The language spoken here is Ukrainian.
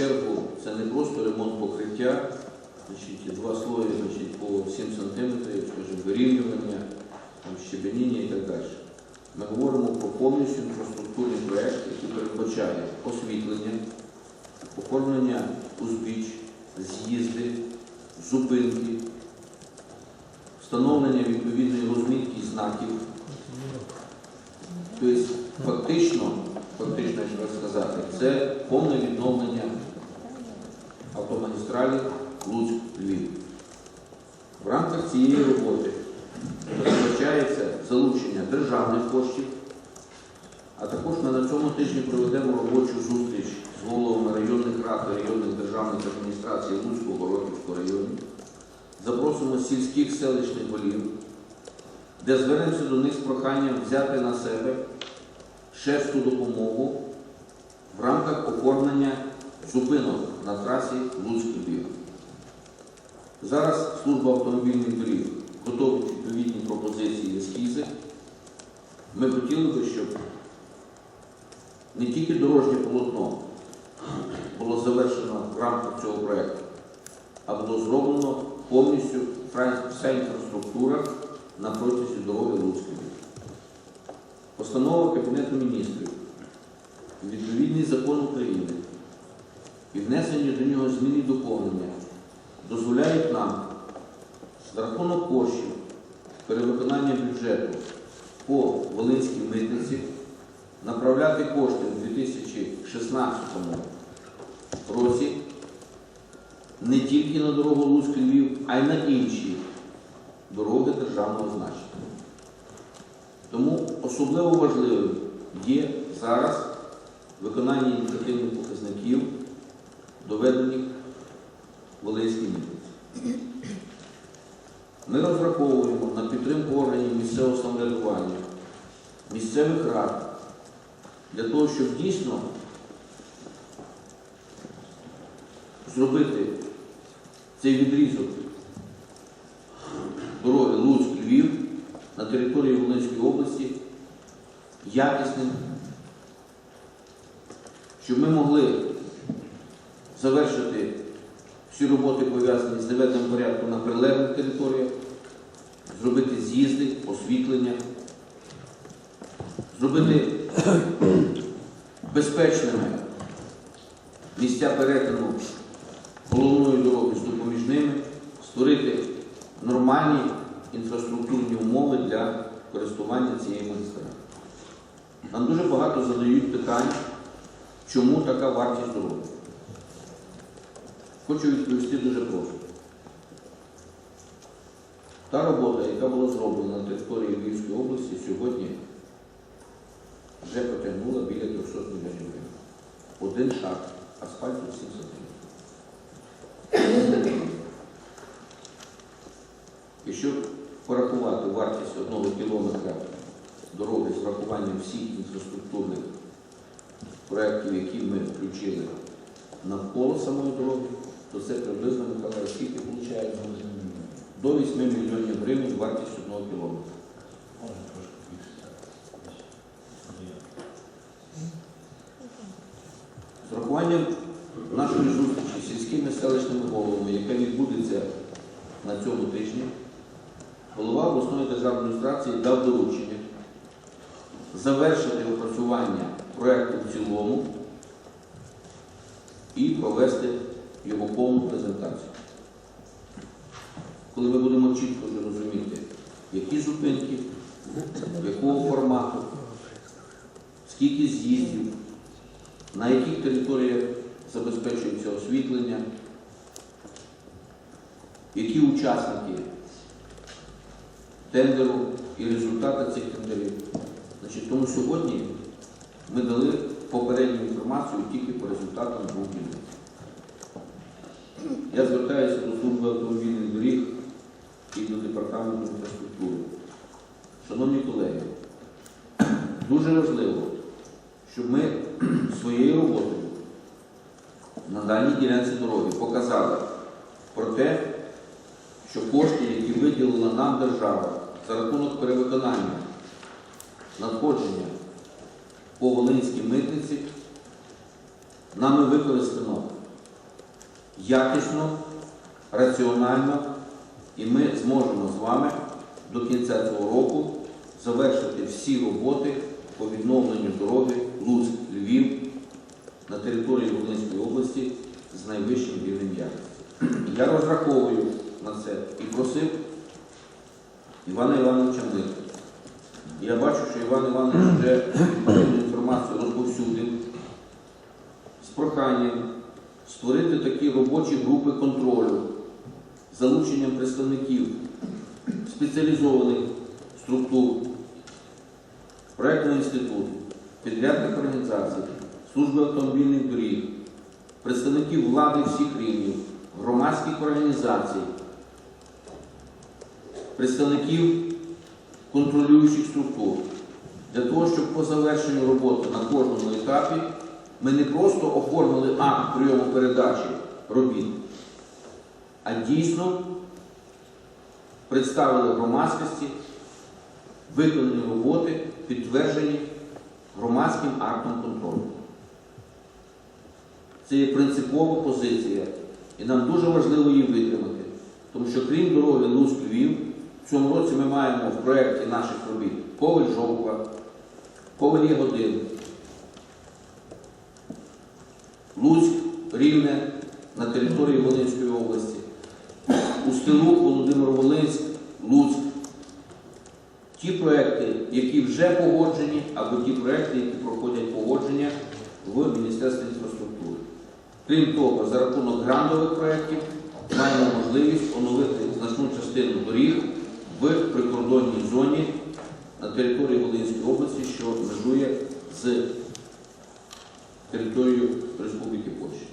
чергу це не просто ремонт покриття, значить, два слої значить, по 7 сантиметрів, скажімо, вирівнювання, щебеніння і так далі. Ми говоримо про повністю інфраструктурний проєкт, який передбачає освітлення, оформлення узбіч, з'їзди, зупинки, встановлення відповідної розмітки знаків. Тобто, фактично, фактично, якщо так сказати, це повне відновлення автомагістралі Луцьк-Львів. В рамках цієї роботи передбачається залучення державних коштів, а також ми на цьому тижні проведемо робочу зустріч з головами районних рад та районних державних адміністрацій Луцького Городівського районів. Запросимо сільських селищних голів, де звернемося до них з проханням взяти на себе шесту допомогу в рамках оформлення зупинок на трасі Луцьк-Львів. Зараз служба автомобільних доріг готовить відповідні пропозиції і ескізи. Ми хотіли би, щоб не тільки дорожнє полотно було завершено в рамках цього проєкту, а було зроблено повністю вся інфраструктура на протязі дороги Луцької. Постанова Кабінету міністрів, відповідний закон України і внесення до нього змін і доповнення дозволяють нам за рахунок коштів перевиконання бюджету по Волинській митниці направляти кошти у 2016 році не тільки на дорогу Луцьк-Львів, а й на інші дороги державного значення. Тому особливо важливим є зараз виконання індикативних показників, доведених Волинській митниці. Ми розраховуємо на підтримку органів місцевого самоврядування, місцевих рад, для того, щоб дійсно зробити цей відрізок дороги Луцьк-Львів на території Волинської області якісним, щоб ми могли завершити всі роботи пов'язані з наведенням порядку на прилеглих територіях, зробити з'їзди, освітлення, зробити безпечними місця перетину головної дороги з допоміжними, створити нормальні інфраструктурні умови для користування цієї магістралі. Нам дуже багато задають питань, чому така вартість дороги. Хочу відповісти дуже просто. Та робота, яка була зроблена на території Львівської області, сьогодні вже потягнула біля 300 мільйонів гривень. Один шаг асфальту 700 гривень. Якщо порахувати вартість одного кілометра дороги з врахуванням всіх інфраструктурних проєктів, які ми включили навколо самої дороги, то це приблизно, Михайло, скільки виходить? До 8 мільйонів гривень вартість одного кілометра. З урахуванням нашої зустрічі з сільськими селищними головами, яка відбудеться на цьому тижні, голова обласної державної адміністрації дав доручення завершити опрацювання проєкту в цілому і провести його повну презентацію. Коли ми будемо чітко вже розуміти, які зупинки, якого формату, скільки з'їздів, на яких територіях забезпечується освітлення, які учасники тендеру і результати цих тендерів. Значить, тому сьогодні ми дали попередню інформацію тільки по результатам двох дільниць. Я звертаюся до служби автомобільних доріг і до департаменту інфраструктури. Шановні колеги, дуже важливо, щоб ми своєю роботою на даній ділянці дороги показали про те, що кошти, які виділила нам держава за рахунок перевиконання надходження по Волинській митниці, нами використано якісно, раціонально, і ми зможемо з вами до кінця цього року завершити всі роботи по відновленню дороги Луцьк-Львів на території Волинської області з найвищим рівнем якості. Я розраховую на це і просив Івана Івановича Мирка. Я бачу, що Іван Іванович вже інформацію розповсюдив з проханням створити такі робочі групи контролю з залученням представників спеціалізованих структур, проєктного інституту, підрядних організацій, служби автомобільних доріг, представників влади всіх рівнів, громадських організацій, представників контролюючих структур, для того, щоб по завершенню роботи на кожному етапі ми не просто оформили акт прийому передачі робіт, а дійсно представили громадськості виконані роботи, підтверджені громадським актом контролю. Це є принципова позиція, і нам дуже важливо її витримати. Тому що крім дороги Луцьк-Львів, в цьому році ми маємо в проєкті наших робіт Коваль Жовква, Луцьк, Рівне на території Волинської області, Устилук, Володимир Волинськ, Луцьк. Ті проекти, які вже погоджені, або ті проекти, які проходять погодження в Міністерстві інфраструктури. Крім того, за рахунок грантових проєктів маємо можливість оновити значну частину доріг в прикордонній зоні на території Волинської області, що межує з територією Республіки Польща.